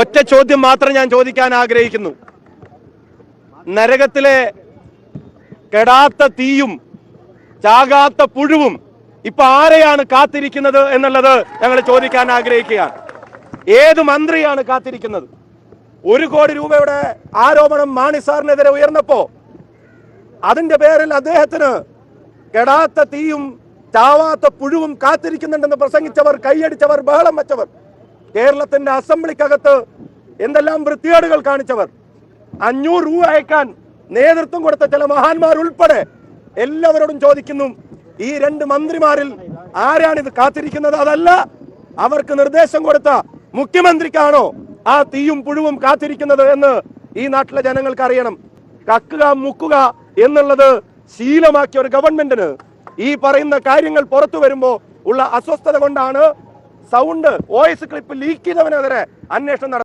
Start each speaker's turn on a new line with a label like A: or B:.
A: ഒറ്റ ചോദ്യം മാത്രം ഞാൻ ചോദിക്കാൻ ആഗ്രഹിക്കുന്നു. നരകത്തിലെ കെടാത്ത തീയും ചാകാത്ത പുഴുവും ഇപ്പൊ ആരെയാണ് കാത്തിരിക്കുന്നത് എന്നുള്ളത് ഞങ്ങൾ ചോദിക്കാൻ ആഗ്രഹിക്കുകയാണ്. ഏത് മന്ത്രിയാണ് കാത്തിരിക്കുന്നത്? ഒരു കോടി രൂപയുടെ ആരോപണം മാണി സാറിനെതിരെ ഉയർന്നപ്പോ അതിന്റെ പേരിൽ അദ്ദേഹത്തിന് കെടാത്ത തീയും ചാവാത്ത പുഴുവും കാത്തിരിക്കുന്നുണ്ടെന്ന് പ്രസംഗിച്ചവർ കൈയടിച്ചവർ ബഹളം വെച്ചവർ കേരളത്തിന്റെ അസംബ്ലിക്കകത്ത് എന്തെല്ലാം വൃത്തികേടുകൾ കാണിച്ചവർ. അഞ്ഞൂറ് രൂപ അയക്കാൻ നേതൃത്വം കൊടുത്ത ചില മഹാന്മാർ ഉൾപ്പെടെ എല്ലാവരോടും ചോദിക്കുന്നു ഈ രണ്ട് മന്ത്രിമാരിൽ ആരാണ് ഇത് കാത്തിരിക്കുന്നത്? അതല്ല അവർക്ക് നിർദ്ദേശം കൊടുത്ത മുഖ്യമന്ത്രിക്കാണോ ആ തീയും പുഴുവും കാത്തിരിക്കുന്നത് എന്ന് ഈ നാട്ടിലെ ജനങ്ങൾക്ക് അറിയണം. കക്കുക മുക്കുക എന്നുള്ളത് ശീലമാക്കിയ ഒരു ഗവൺമെന്റിന് ഈ പറയുന്ന കാര്യങ്ങൾ പുറത്തു വരുമ്പോൾ ഉള്ള അസ്വസ്ഥത കൊണ്ടാണ് സൗണ്ട് വോയിസ് ക്ലിപ്പ് ലീക്ക് ചെയ്തവനെതിരെ അന്വേഷണം